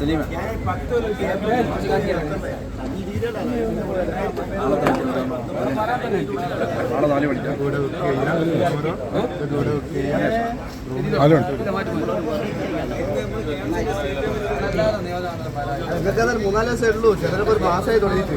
സലീമ ഇതൊക്കെ മൂന്നാൽ ദിവസമേ ഉള്ളൂ. ചിലപ്പോൾ ഒരു മാസമായി തുടങ്ങിയിട്ട്.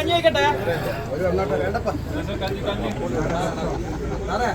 കഞ്ഞി വേണ്ടപ്പാ സാറേ.